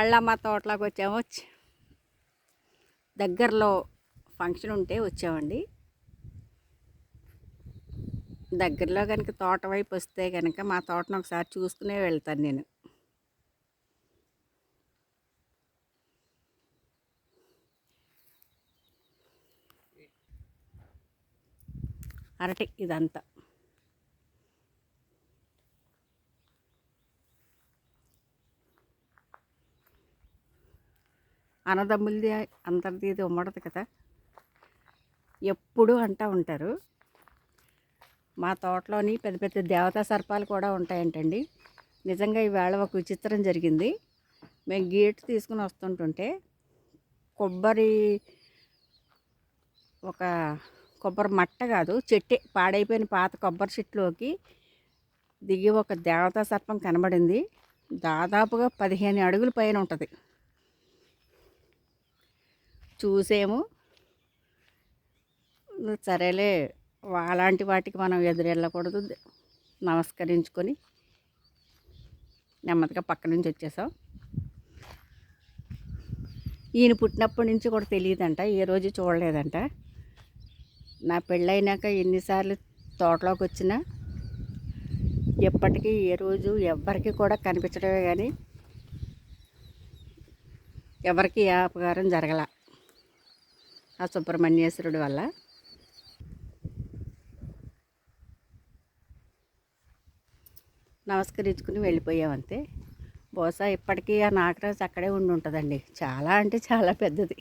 మళ్ళీ మా తోటలోకి వచ్చాము. వచ్చి దగ్గరలో ఫంక్షన్ ఉంటే వచ్చామండి. దగ్గరలో కనుక తోట వైపు వస్తే కనుక మా తోటను ఒకసారి చూసుకునే వెళ్తాను నేను. అరటి ఇదంతా. అన్నదమ్ములది అందరిది ఇది ఉమ్మడదు కదా. ఎప్పుడు అంటూ ఉంటారు. మా తోటలోని పెద్ద పెద్ద దేవతా సర్పాలు కూడా ఉంటాయంటండి. నిజంగా ఈవేళ ఒక విచిత్రం జరిగింది. మేము గేట్ తీసుకుని వస్తుంటుంటే కొబ్బరి ఒక కొబ్బరి మట్ట కాదు చెట్టే పాడైపోయిన పాత కొబ్బరి చెట్టులోకి దిగి ఒక దేవతా సర్పం కనబడింది. దాదాపుగా పదిహేను అడుగుల పైన ఉంటుంది. చూసేము. సరేలే అలాంటి వాటికి మనం ఎదురెళ్ళకూడదు. నమస్కరించుకొని నెమ్మదిగా పక్క నుంచి వచ్చేసాం. ఈయన పుట్టినప్పటి నుంచి కూడా తెలియదంట ఏ రోజు చూడలేదంట. నా పెళ్ళైనాక ఎన్నిసార్లు తోటలోకి వచ్చినా ఎప్పటికీ ఏ రోజు ఎవ్వరికి కూడా కనిపించడమే కానీ ఎవరికి ఏ అపకారం జరగల. ఆ సుబ్రహ్మణ్యేశ్వరుడి వల్ల. నమస్కరించుకుని వెళ్ళిపోయామంతే. బహుశా ఇప్పటికీ ఆ నాగరాజు అక్కడే ఉండి ఉంటుందండి. చాలా అంటే చాలా పెద్దది.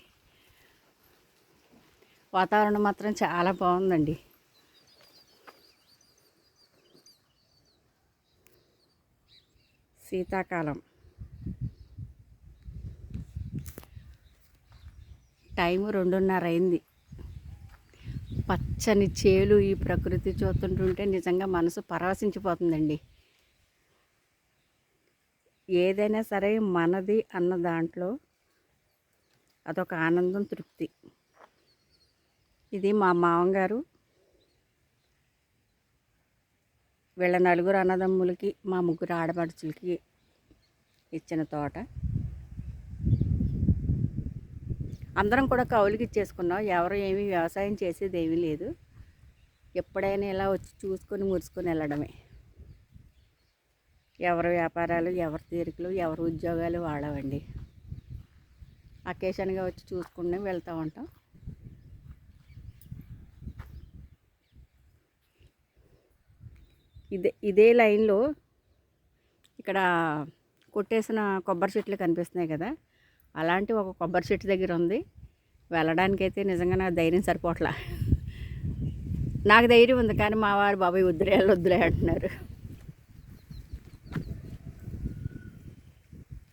వాతావరణం మాత్రం చాలా బాగుందండి. శీతాకాలం. టైం రెండున్నర అయింది పచ్చని చేలు ఈ ప్రకృతి చూస్తుంటుంటే నిజంగా మనసు పరవశించిపోతుందండి. ఏదైనా సరే మనది అన్న దాంట్లో అదొక ఆనందం తృప్తి. ఇది మా మామగారు వీళ్ళ నలుగురు అన్నదమ్ములకి మా ముగ్గురు ఆడపడుచులకి ఇచ్చిన తోట. అందరం కూడా కౌలుకి ఇచ్చేసుకున్నాం. ఎవరు ఏమీ వ్యవసాయం చేసేది ఏమీ లేదు. ఎప్పుడైనా ఇలా వచ్చి చూసుకొని మురుచుకొని వెళ్ళడమే. ఎవరి వ్యాపారాలు ఎవరి తీరికలు ఎవరి ఉద్యోగాలు వాడవండి అకేషన్గా వచ్చి చూసుకుని వెళ్తూ ఉంటాం. ఇదే ఇదే లైన్లో ఇక్కడ కొట్టేసిన కొబ్బరి చెట్లు కనిపిస్తున్నాయి కదా? అలాంటి ఒక కొబ్బరి చెట్టు దగ్గర ఉంది. వెళ్ళడానికైతే నిజంగా నాకు ధైర్యం సరిపోట్లా నాకు ధైర్యం ఉంది కానీ మా వారు బాబాయ్ వద్దులే వద్దులే అంటున్నారు.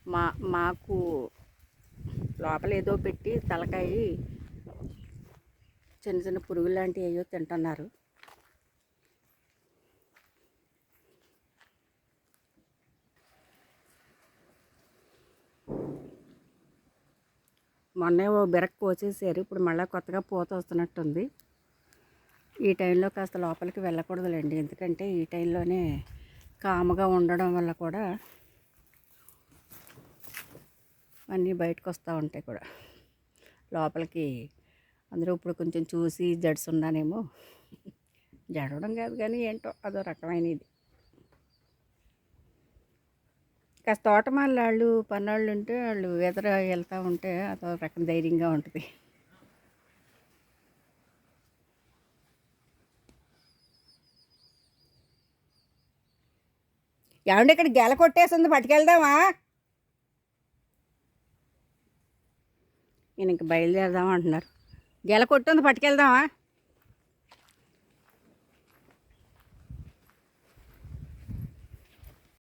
మా మాకు లోపల ఏదో పెట్టి తలకాయ చిన్న చిన్న పురుగులు లాంటివి అయ్యో తింటున్నారు. మొన్నే ఓ బిరక్ కోసేసారు. ఇప్పుడు మళ్ళీ కొత్తగా పూత వస్తున్నట్టుంది. ఈ టైంలో కాస్త లోపలికి వెళ్ళకూడదులేండి. ఎందుకంటే ఈ టైంలోనే కామగా ఉండడం వల్ల కూడా అన్నీ బయటకు వస్తూ ఉంటాయి కూడా. లోపలికి అందరూ ఇప్పుడు కొంచెం చూసి జడుసున్నానేమో జడవడం కాదు కానీ ఏంటో అదో రకమైన ఇది కాస్త తోటమాలాళ్ళు వాళ్ళు ఉంటే వాళ్ళు ఎదర వెళ్తూ ఉంటే అదో రకం ధైర్యంగా ఉంటుంది. ఏమండి ఇక్కడ గెల కొట్టేసింది పట్టుకెళ్దామా? నేను ఇంక బయలుదేరదాం అంటున్నారు. గెల కొట్టుంది పట్టుకెళ్దామా?